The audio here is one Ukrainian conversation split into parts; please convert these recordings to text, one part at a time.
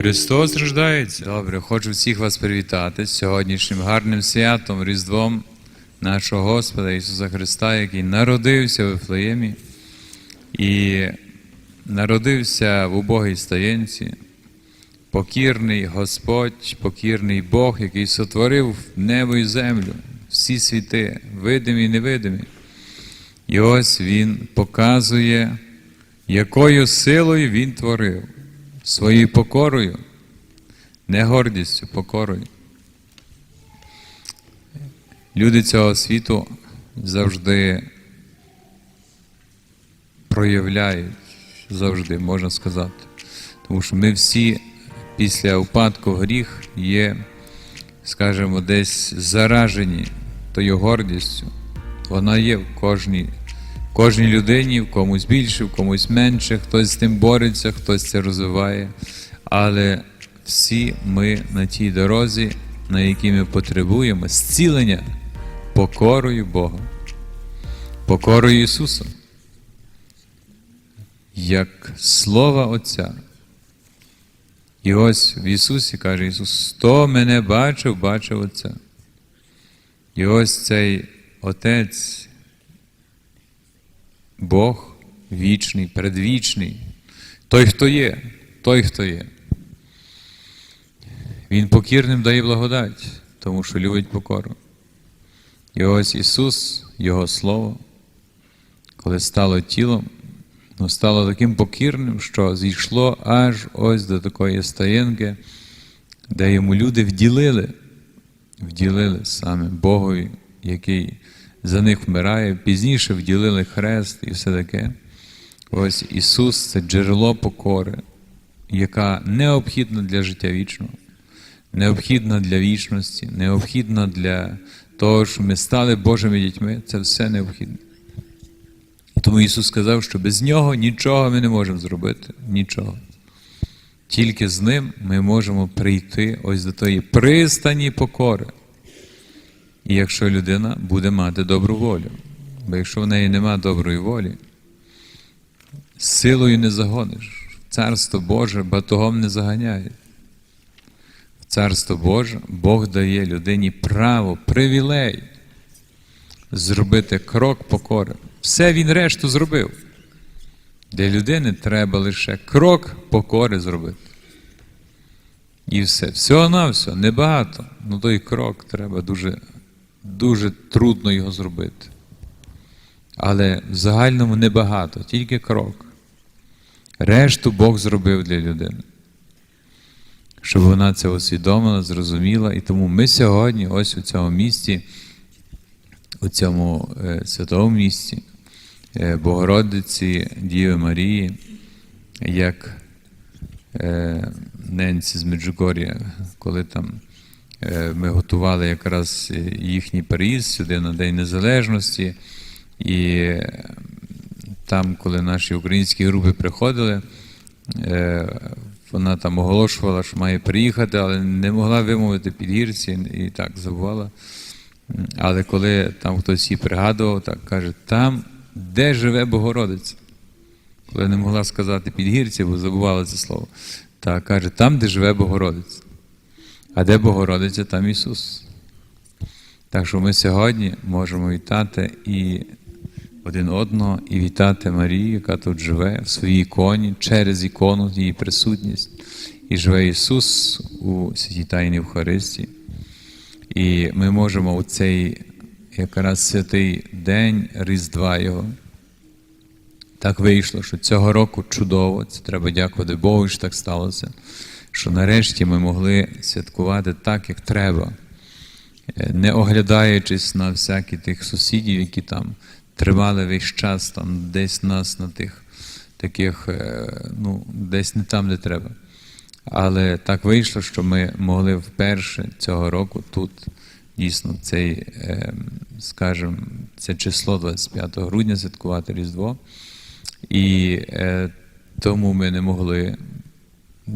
Христос рождається. Добре, хочу всіх вас привітати з сьогоднішнім гарним святом, Різдвом нашого Господа Ісуса Христа, який народився в Вифлеємі і народився в убогій стаєнці. Покірний Господь, покірний Бог, який сотворив небо і землю, всі світи, видимі і невидимі. І ось Він показує, якою силою Він творив, своєю покорою, не гордістю, покорою. Люди цього світу завжди проявляють, завжди можна сказати. Тому що ми всі після впадку гріх є, скажімо, десь заражені тою гордістю. Вона є в кожній, кожній людині, в комусь більше, в комусь менше, хтось з тим бореться, хтось це розвиває. Але всі ми на тій дорозі, на якій ми потребуємо зцілення покорою Бога, покорою Ісуса, як Слова Отця. І ось в Ісусі каже Ісус, хто мене бачив, бачив Отця. І ось цей Отець, Бог вічний, предвічний, той, хто є, той, хто є. Він покірним дає благодать, тому що любить покору. І ось Ісус, Його Слово, коли стало тілом, ну, стало таким покірним, що зійшло аж ось до такої стаєнки, де йому люди вділили, вділили саме Богові, який за них вмирає, пізніше вділили хрест і все таке. Ось Ісус це джерело покори, яка необхідна для життя вічного, необхідна для вічності, необхідна для того, щоб ми стали Божими дітьми. Це все необхідно. Тому Ісус сказав, що без Нього нічого ми не можемо зробити, нічого. Тільки з Ним ми можемо прийти ось до тої пристані покори. Якщо людина буде мати добру волю, бо якщо в неї нема доброї волі, силою не загониш. Царство Боже батогом не заганяє. Царство Боже Бог дає людині право, привілей зробити крок покори. Все він решту зробив. Для людини треба лише крок покори зробити. І все. Всього на все, небагато. Ну той крок треба дуже, дуже трудно його зробити. Але в загальному небагато, тільки крок. Решту Бог зробив для людини. Щоб вона це усвідомила, зрозуміла. І тому ми сьогодні, ось у цьому місті, у цьому е, святому місті, е, Богородиці Діви Марії, як е, Ненці з Меджугор'я, коли там ми готували якраз їхній переїзд сюди на День Незалежності, і е, там, коли наші українські групи приходили, е, вона там оголошувала, що має приїхати, але не могла вимовити підгірці і так забувала. Але коли там хтось її пригадував, так каже, там, де живе Богородиця. Коли не могла сказати підгірці, бо забувала це слово. Так каже, там, де живе Богородиця. А де Богородиця, там Ісус. Так що ми сьогодні можемо вітати і один одного, і вітати Марію, яка тут живе в своїй іконі, через ікону, її присутність. І живе Ісус у святій Тайні Євхаристії. І ми можемо у цей якраз святий день Різдва Його. Так вийшло, що цього року чудово, це треба дякувати Богу, що так сталося, що нарешті ми могли святкувати так, як треба, е, не оглядаючись на всякі тих сусідів, які там тримали весь час там десь нас на тих таких, е, ну, десь не там, де треба. Але так вийшло, що ми могли вперше цього року тут дійсно цей, скажімо, це число 25 грудня святкувати Різдво. І е, тому ми не могли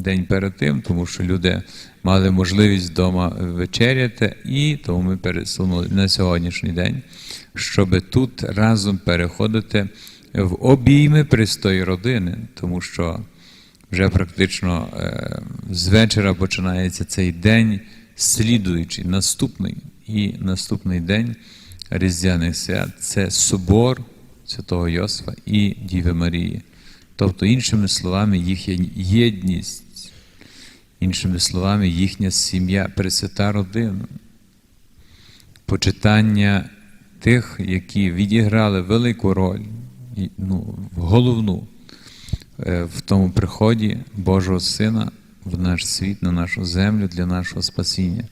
день перед тим, тому що люди мали можливість вдома вечеряти, і тому ми пересунули на сьогоднішній день, щоб тут разом переходити в обійми пристої родини, тому що вже практично е, з вечора починається цей день, слідуючий, наступний. І наступний день Різдвяних свят це собор святого Йосифа і Діви Марії. Тобто, іншими словами, їхня єдність, іншими словами, їхня сім'я, пресвята родина, почитання тих, які відіграли велику роль, ну, головну е, в тому приході Божого Сина в наш світ, на нашу землю для нашого спасіння.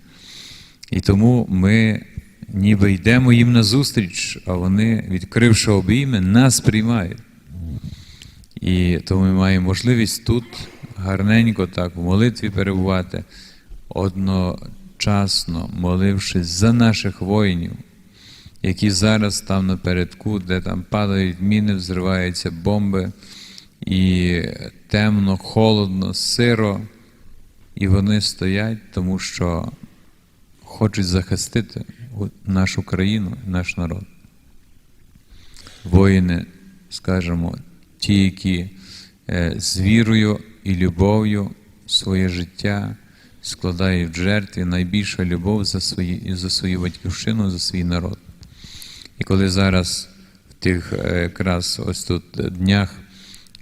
І тому ми ніби йдемо їм назустріч, а вони, відкривши обійми, нас приймають. І тому ми маємо можливість тут гарненько так в молитві перебувати, одночасно молившись за наших воїнів, які зараз там напередку, де там падають міни, взриваються бомби, і темно, холодно, сиро, і вони стоять, тому що хочуть захистити нашу країну, наш народ. Воїни, скажімо, ті, які е, з вірою і любов'ю своє життя складають в жертві найбільша любов за, свої, за свою батьківщину, за свій народ. І коли зараз в тих е, якраз ось тут днях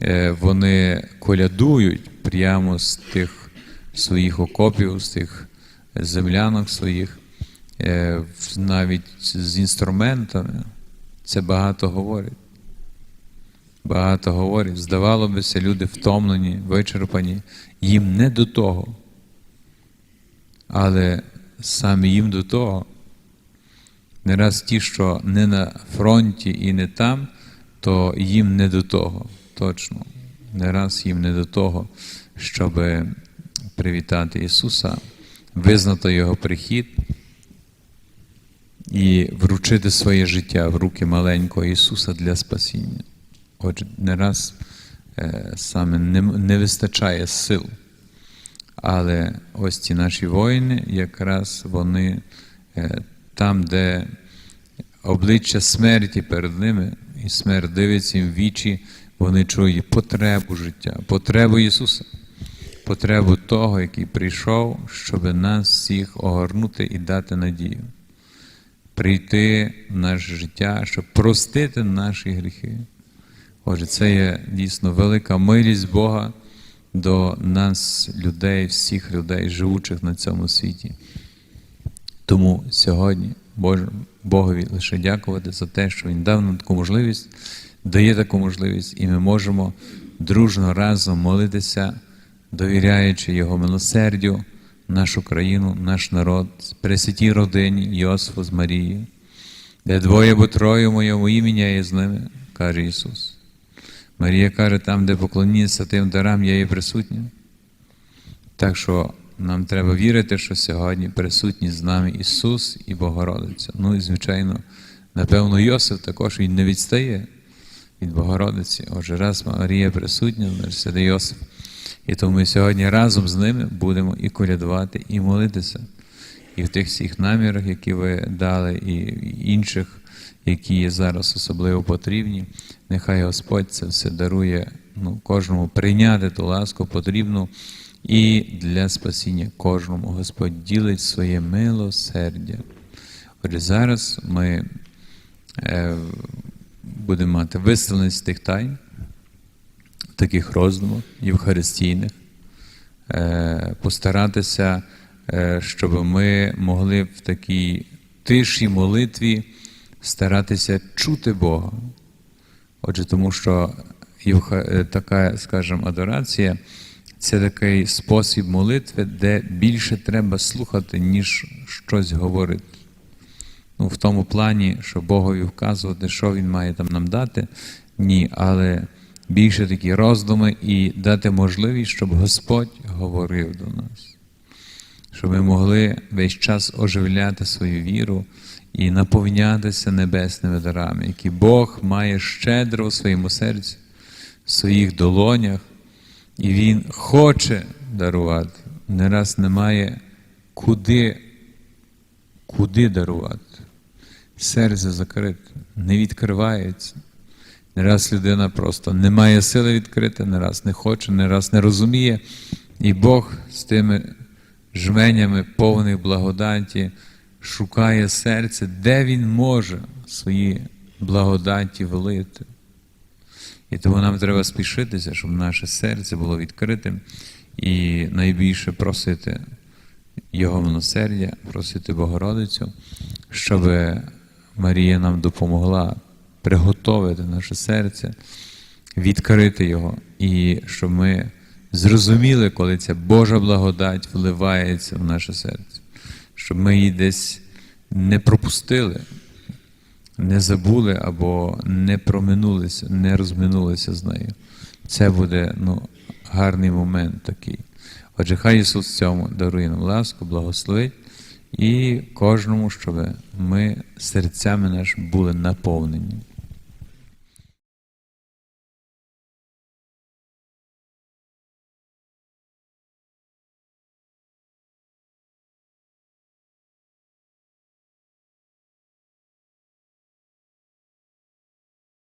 е, вони колядують прямо з тих своїх окопів, з тих землянок своїх, навіть з інструментами, це багато говорить. Багато говорить. Здавало бися, люди втомлені, вичерпані, їм не до того. Але саме їм до того. Не раз ті, що не на фронті і не там, то їм не до того. Точно. Не раз їм не до того, щоб привітати Ісуса, визнати Його прихід і вручити своє життя в руки маленького Ісуса для спасіння. Отже, не раз е, саме не, не вистачає сил. Але ось ці наші воїни, якраз вони е, там, де обличчя смерті перед ними, і смерть дивиться їм в вічі, вони чують потребу життя, потребу Ісуса, потребу того, який прийшов, щоб нас всіх огорнути і дати надію, прийти в наше життя, щоб простити наші гріхи. Отже, це є дійсно велика милість Бога до нас, людей, всіх людей, живучих на цьому світі. Тому сьогодні Боже, Богові лише дякувати за те, що Він дав нам таку можливість, дає таку можливість, і ми можемо дружно разом молитися, довіряючи Його милосердю, нашу країну, наш народ, пресвятій родині Йосифу з Марією, де двоє або троє моєму імені є з ними, каже Ісус. Марія каже, там, де поклоніться тим дарам, я є присутня. Так що нам треба вірити, що сьогодні присутні з нами Ісус і Богородиця. Ну і, звичайно, напевно, Йосиф також він не відстає від Богородиці. Отже, раз Марія присутня, сиде Йосиф. І тому ми сьогодні разом з ними будемо і колядувати, і молитися. І в тих всіх намірах, які ви дали, і інших, які є зараз особливо потрібні, нехай Господь це все дарує ну, кожному прийняти ту ласку потрібну. І для спасіння кожному Господь ділить своє милосердя. Отже, зараз ми е, будемо мати виставленість тих тайн, таких роздумах євхаристійних, е, постаратися, е, щоб ми могли в такій тишій молитві старатися чути Бога. Отже, тому що така, скажімо, адорація. Це такий спосіб молитви, де більше треба слухати, ніж щось говорити. Ну, В тому плані, що Богові вказувати, що Він має там нам дати, ні, але більше такі роздуми і дати можливість, щоб Господь говорив до нас, щоб ми могли весь час оживляти свою віру і наповнятися небесними дарами, які Бог має щедро у своєму серці, в своїх долонях. І Він хоче дарувати. Не раз немає куди, куди дарувати. Серце закрите, не відкривається. Не раз людина просто не має сили відкрити, не раз не хоче, не раз не розуміє. І Бог з тими жменями повних благодаті шукає серце, де Він може свої благодаті влити. І тому нам треба спішитися, щоб наше серце було відкритим і найбільше просити Його милосердя, просити Богородицю, щоб Марія нам допомогла приготовити наше серце, відкрити його, і щоб ми зрозуміли, коли ця Божа благодать вливається в наше серце, щоб ми її десь не пропустили, не забули або не проминулися, не розминулися з нею. Це буде ну, гарний момент такий. Отже, хай Ісус цьому дарує нам ласку, благословить і кожному, щоб ми серцями нашими були наповнені.